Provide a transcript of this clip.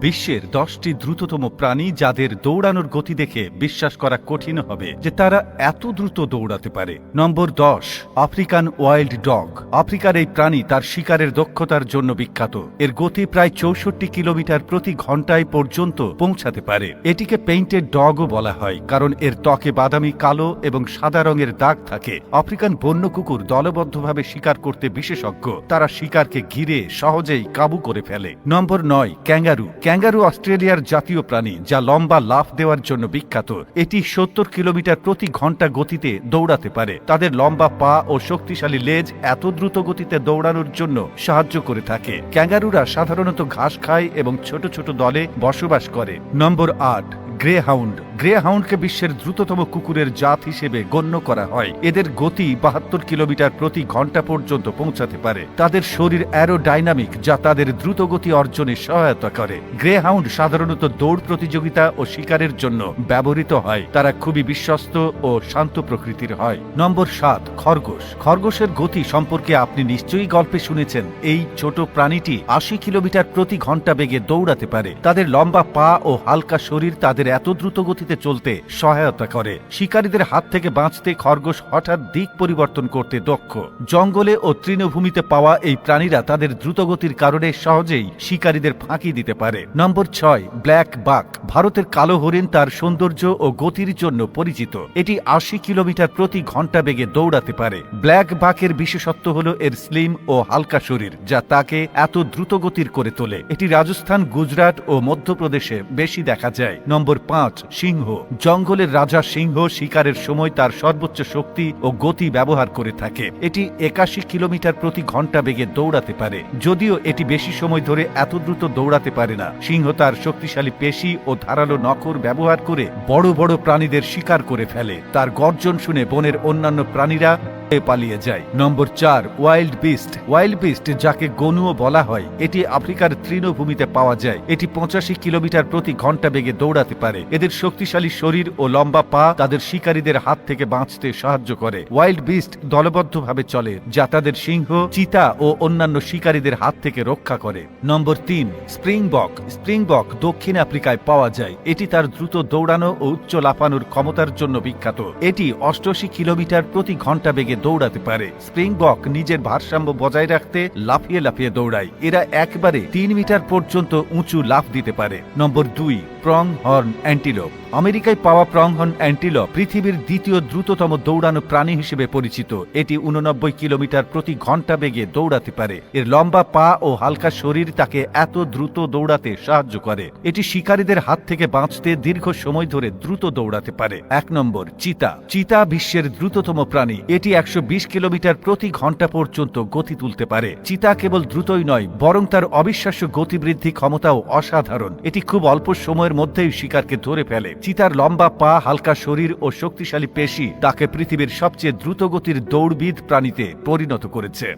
বিশ্বের দশটি দ্রুততম প্রাণী যাদের দৌড়ানোর গতি দেখে বিশ্বাস করা কঠিন হবে যে তারা এত দ্রুত দৌড়াতে পারে। নম্বর দশ, আফ্রিকান ওয়াইল্ড ডগ। আফ্রিকার এই প্রাণী তার শিকারের দক্ষতার জন্য বিখ্যাত। এর গতি প্রায় চৌষট্টি কিলোমিটার প্রতি ঘন্টায় পর্যন্ত পৌঁছাতে পারে। এটিকে পেইন্টেড ডগও বলা হয়, কারণ এর ত্বকে বাদামি, কালো এবং সাদা রঙের দাগ থাকে। আফ্রিকান বন্য কুকুর দলবদ্ধভাবে শিকার করতে বিশেষজ্ঞ। তারা শিকারকে ঘিরে সহজেই কাবু করে ফেলে। নম্বর নয়, ক্যাঙ্গারু। ক্যাঙ্গারু অস্ট্রেলিয়ার জাতীয় প্রাণী, যা লম্বা লাফ দেওয়ার জন্য বিখ্যাত। এটি সত্তর কিলোমিটার প্রতি ঘণ্টা গতিতে দৌড়াতে পারে। তাদের লম্বা পা ও শক্তিশালী লেজ এত দ্রুত গতিতে দৌড়ানোর জন্য সাহায্য করে থাকে। ক্যাঙ্গারুরা সাধারণত ঘাস খায় এবং ছোট ছোট দলে বসবাস করে। নম্বর আট গ্রে হাউন্ড গ্রে হাউন্ডকে বিশ্বের দ্রুততম কুকুরের জাত হিসেবে গণ্য করা হয়। এদের গতি বাহাত্তর কিলোমিটার প্রতি ঘণ্টা পর্যন্ত পৌঁছাতে পারে। তাদের শরীর অ্যারোডাইনামিক যা তাদের দ্রুত গতি অর্জনে সহায়তা করে। গ্রে হাউন্ড সাধারণত দৌড় প্রতিযোগিতা ও শিকারের জন্য ব্যবহৃত হয়। তারা খুবই বিশ্বস্ত ও শান্ত প্রকৃতির হয়। নম্বর সাত, খরগোশ। খরগোশের গতি সম্পর্কে আপনি নিশ্চয়ই গল্পে শুনেছেন। এই ছোট প্রাণীটি আশি কিলোমিটার প্রতি ঘণ্টা বেগে দৌড়াতে পারে। তাদের লম্বা পা ও হালকা শরীর তাদের এত দ্রুত গতিতে চলতে সহায়তা করে। শিকারীদের হাত থেকে বাঁচতে খরগোশ হঠাৎ দিক পরিবর্তন করতে দক্ষ। জঙ্গলে ও তৃণভূমিতে পাওয়া এই প্রাণীরা তাদের দ্রুতগতির কারণে সহজেই শিকারীদের ফাঁকি দিতে পারে। নম্বর ছয়, ব্ল্যাক বাক। ভারতের কালো হরিণ তার সৌন্দর্য ও গতির জন্য পরিচিত। এটি আশি কিলোমিটার প্রতি ঘণ্টা বেগে দৌড়াতে পারে। ব্ল্যাক বাকের বিশেষত্ব হল এর স্লিম ও হালকা শরীর, যা তাকে এত দ্রুত গতির করে তোলে। এটি রাজস্থান, গুজরাট ও মধ্যপ্রদেশে বেশি দেখা যায়। নম্বর পাঁচ, সিংহ। জঙ্গলের রাজা সিংহ শিকারের সময় তার সর্বোচ্চ শক্তি ও গতি ব্যবহার করে থাকে। এটি একাশি কিলোমিটার প্রতি ঘণ্টা বেগে দৌড়াতে পারে। যদিও এটি বেশি সময় ধরে এত দ্রুত দৌড়াতে পারে না। সিংহ তার শক্তিশালী পেশি ও ধারালো নখর ব্যবহার করে বড় বড় প্রাণীদের শিকার করে ফেলে। তার গর্জন শুনে বনের অন্যান্য প্রাণীরা পালিয়ে যায়। নম্বর চার ওয়াইল্ড বিস্ট ওয়াইল্ড বিস্ট যাকে গনুও বলা হয়, এটি আফ্রিকার তৃণভূমিতে পাওয়া যায়। এটি পঁচাশি কিলোমিটার প্রতি ঘণ্টা বেগে দৌড়াতে পারে। এদের শক্তিশালী শরীর ও লম্বা পা তাদের শিকারীদের হাত থেকে বাঁচতে সাহায্য করে। ওয়াইল্ড বিস্ট দলবদ্ধভাবে চলে, যা তাদের সিংহ, চিতা ও অন্যান্য শিকারীদের হাত থেকে রক্ষা করে। নম্বর তিন স্প্রিংবক স্প্রিংবক দক্ষিণ আফ্রিকায় পাওয়া যায়। এটি তার দ্রুত দৌড়ানো ও উচ্চ লাফানোর ক্ষমতার জন্য বিখ্যাত। এটি অষ্টআশি কিলোমিটার প্রতি ঘণ্টা বেগে দৌড়াতে পারে। স্প্রিংবক নিজের ভারসাম্য বজায় রাখতে লাফিয়ে লাফিয়ে দৌড়ায়। এরা একবারে তিন মিটার পর্যন্ত উঁচু লাফ দিতে পারে। নম্বর দুই প্রং হর্ন অ্যান্টিলোপ। আমেরিকায় পাওয়া প্রং হর্ন অ্যান্টিলোপ পৃথিবীর দ্বিতীয় দ্রুততম দৌড়ানো প্রাণী হিসেবে পরিচিত। এটি উননব্বই কিলোমিটার প্রতি ঘণ্টা বেগে দৌড়াতে পারে। এর লম্বা পা ও হালকা শরীর তাকে এত দ্রুত দৌড়াতে সাহায্য করে। এটি শিকারীদের হাত থেকে বাঁচতে দীর্ঘ সময় ধরে দ্রুত দৌড়াতে পারে। এক নম্বর, চিতা। চিতা বিশ্বের দ্রুততম প্রাণী। এটি একশো বিশ কিলোমিটার প্রতি ঘণ্টা পর্যন্ত গতি তুলতে পারে। চিতা কেবল দ্রুতই নয়, বরং তার অবিশ্বাস্য গতিবৃদ্ধি ক্ষমতাও অসাধারণ। এটি খুব অল্প সময়ের মধ্যেই শিকারকে ধরে ফেলে। চিতার লম্বা পা, হালকা শরীর ও শক্তিশালী পেশি তাকে পৃথিবীর সবচেয়ে দ্রুতগতির দৌড়বিদ প্রাণীতে পরিণত করেছে।